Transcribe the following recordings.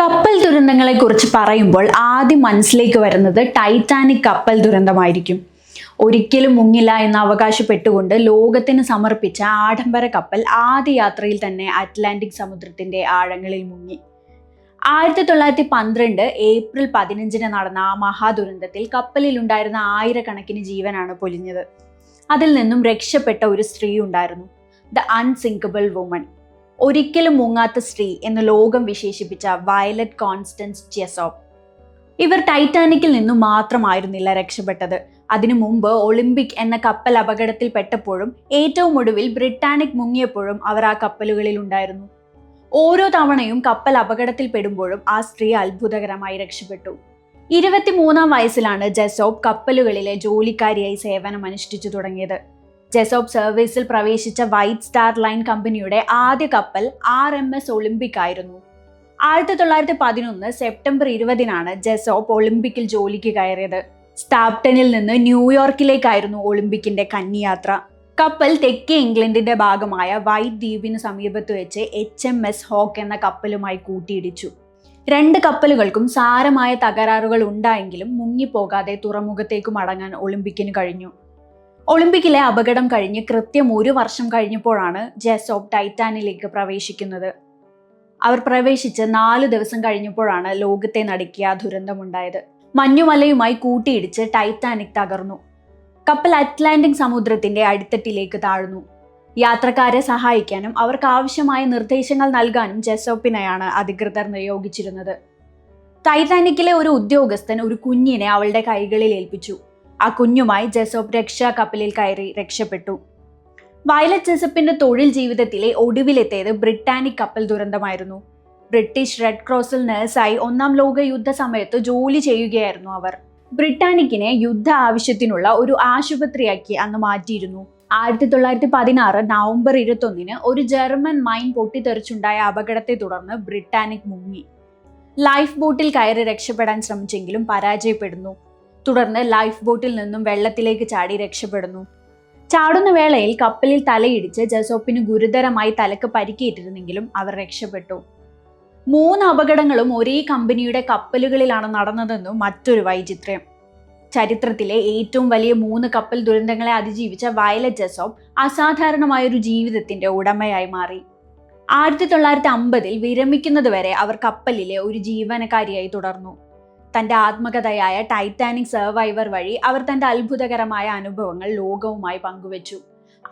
കപ്പൽ ദുരന്തങ്ങളെ കുറിച്ച് പറയുമ്പോൾ ആദ്യം മനസ്സിലേക്ക് വരുന്നത് ടൈറ്റാനിക് കപ്പൽ ദുരന്തമായിരിക്കും. ഒരിക്കലും മുങ്ങില്ല എന്ന് അവകാശപ്പെട്ടുകൊണ്ട് ലോകത്തിന് സമർപ്പിച്ച ആഡംബര കപ്പൽ ആദ്യ യാത്രയിൽ തന്നെ അറ്റ്ലാന്റിക് സമുദ്രത്തിന്റെ ആഴങ്ങളിൽ മുങ്ങി. ആയിരത്തി തൊള്ളായിരത്തി പന്ത്രണ്ട് ഏപ്രിൽ പതിനഞ്ചിന് നടന്ന ആ മഹാദുരന്തത്തിൽ കപ്പലിലുണ്ടായിരുന്ന ആയിരക്കണക്കിന് ജീവനാണ് പൊലിഞ്ഞത്. അതിൽ നിന്നും രക്ഷപ്പെട്ട ഒരു സ്ത്രീ ഉണ്ടായിരുന്നു. ദ അൺസിങ്കബിൾ വുമൺ ഒരിക്കലും മുങ്ങാത്ത സ്ത്രീ എന്ന് ലോകം വിശേഷിപ്പിച്ച വയലറ്റ് കോൺസ്റ്റൻസ് ജെസോപ്പ്. ഇവർ ടൈറ്റാനിക്കിൽ നിന്നും മാത്രമായിരുന്നില്ല രക്ഷപ്പെട്ടത്. അതിനു മുമ്പ് ഒളിമ്പിക് എന്ന കപ്പൽ അപകടത്തിൽ പെട്ടപ്പോഴും ഏറ്റവും ഒടുവിൽ ബ്രിട്ടാനിക് മുങ്ങിയപ്പോഴും അവർ ആ കപ്പലുകളിൽ ഉണ്ടായിരുന്നു. ഓരോ തവണയും കപ്പൽ അപകടത്തിൽ പെടുമ്പോഴും ആ സ്ത്രീ അത്ഭുതകരമായി രക്ഷപ്പെട്ടു. ഇരുപത്തിമൂന്നാം വയസ്സിലാണ് ജെസോപ്പ് കപ്പലുകളിലെ ജോലിക്കാരിയായി സേവനം അനുഷ്ഠിച്ചു തുടങ്ങിയത്. ജെസോപ്പ് സർവീസിൽ പ്രവേശിച്ച വൈറ്റ് സ്റ്റാർ ലൈൻ കമ്പനിയുടെ ആദ്യ കപ്പൽ ആർ എം എസ് ഒളിമ്പിക് ആയിരുന്നു. ആയിരത്തി തൊള്ളായിരത്തി പതിനൊന്ന് സെപ്റ്റംബർ ഇരുപതിനാണ് ജെസോപ്പ് ഒളിമ്പിക്കിൽ ജോലിക്ക് കയറിയത്. സ്റ്റാപ്ടനിൽ നിന്ന് ന്യൂയോർക്കിലേക്കായിരുന്നു ഒളിമ്പിക്കിന്റെ കന്നിയാത്ര. കപ്പൽ തെക്കേ ഇംഗ്ലണ്ടിന്റെ ഭാഗമായ വൈറ്റ് ദ്വീപിന് സമീപത്ത് വെച്ച് എച്ച് എം എസ് ഹോക്ക് എന്ന കപ്പലുമായി കൂട്ടിയിടിച്ചു. രണ്ട് കപ്പലുകൾക്കും സാരമായ തകരാറുകൾ ഉണ്ടായെങ്കിലും മുങ്ങിപ്പോകാതെ തുറമുഖത്തേക്ക് മടങ്ങാൻ ഒളിമ്പിക്കിന് കഴിഞ്ഞു. ഒളിമ്പിക്കിലെ അപകടം കഴിഞ്ഞ് കൃത്യം ഒരു വർഷം കഴിഞ്ഞപ്പോഴാണ് ജെസോപ്പ് ടൈറ്റാനിലേക്ക് പ്രവേശിക്കുന്നത്. അവർ പ്രവേശിച്ച് നാല് ദിവസം കഴിഞ്ഞപ്പോഴാണ് ലോകത്തെ നടുക്കിയ ദുരന്തമുണ്ടായത്. മഞ്ഞുമലയുമായി കൂട്ടിയിടിച്ച് ടൈറ്റാനിക് തകർന്നു. കപ്പൽ അറ്റ്ലാന്റിക് സമുദ്രത്തിന്റെ അടിത്തട്ടിലേക്ക് താഴ്ന്നു. യാത്രക്കാരെ സഹായിക്കാനും അവർക്ക് ആവശ്യമായ നിർദ്ദേശങ്ങൾ നൽകാനും ജെസോപ്പിനെയാണ് അധികൃതർ നിയോഗിച്ചിരുന്നത്. ടൈറ്റാനിക്കിലെ ഒരു ഉദ്യോഗസ്ഥൻ ഒരു കുഞ്ഞിനെ അവളുടെ കൈകളിൽ ഏൽപ്പിച്ചു. ആ കുഞ്ഞുമായി ജെസോപ്പ് രക്ഷാ കപ്പലിൽ കയറി രക്ഷപ്പെട്ടു. വയലറ്റ് ജെസപ്പിന്റെ തൊഴിൽ ജീവിതത്തിലെ ഒടുവിലെത്തിയത് ബ്രിട്ടാനിക് കപ്പൽ ദുരന്തമായിരുന്നു. ബ്രിട്ടീഷ് റെഡ് ക്രോസിൽ നഴ്സായി ഒന്നാം ലോക യുദ്ധ സമയത്ത് ജോലി ചെയ്യുകയായിരുന്നു അവർ. ബ്രിട്ടാനിക്കിനെ യുദ്ധ ആവശ്യത്തിനുള്ള ഒരു ആശുപത്രിയാക്കി അന്ന് മാറ്റിയിരുന്നു. ആയിരത്തി തൊള്ളായിരത്തി പതിനാറ് നവംബർ ഇരുപത്തൊന്നിന് ഒരു ജർമ്മൻ മൈൻ പൊട്ടിത്തെറിച്ചുണ്ടായ അപകടത്തെ തുടർന്ന് ബ്രിട്ടാനിക് മുങ്ങി. ലൈഫ് ബോട്ടിൽ കയറി രക്ഷപ്പെടാൻ ശ്രമിച്ചെങ്കിലും പരാജയപ്പെടുന്നു. തുടർന്ന് ലൈഫ് ബോട്ടിൽ നിന്നും വെള്ളത്തിലേക്ക് ചാടി രക്ഷപ്പെടുന്നു. ചാടുന്ന വേളയിൽ കപ്പലിൽ തലയിടിച്ച് ജസോപ്പിന് ഗുരുതരമായി തലക്ക് പരിക്കേറ്റിരുന്നെങ്കിലും അവർ രക്ഷപ്പെട്ടു. മൂന്ന് അപകടങ്ങളും ഒരേ കമ്പനിയുടെ കപ്പലുകളിലാണ് നടന്നതെന്നും മറ്റൊരു വൈചിത്രം. ചരിത്രത്തിലെ ഏറ്റവും വലിയ മൂന്ന് കപ്പൽ ദുരന്തങ്ങളെ അതിജീവിച്ച വയലറ്റ് ജസോപ്പ് അസാധാരണമായൊരു ജീവിതത്തിന്റെ ഉടമയായി മാറി. ആയിരത്തി തൊള്ളായിരത്തി അമ്പതിൽ വിരമിക്കുന്നതുവരെ അവർ കപ്പലിലെ ഒരു ജീവനക്കാരിയായി തുടർന്നു. തന്റെ ആത്മകഥയായ ടൈറ്റാനിക് സർവൈവർ വഴി അവർ തന്റെ അത്ഭുതകരമായ അനുഭവങ്ങൾ ലോകവുമായി പങ്കുവച്ചു.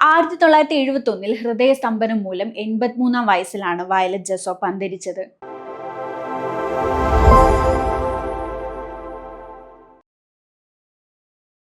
ആയിരത്തി തൊള്ളായിരത്തി എഴുപത്തി ഒന്നിൽ ഹൃദയസ്തംഭനം മൂലം എൺപത്തിമൂന്നാം വയസ്സിലാണ് വയലറ്റ് ജസോപ്പ് അന്തരിച്ചത്.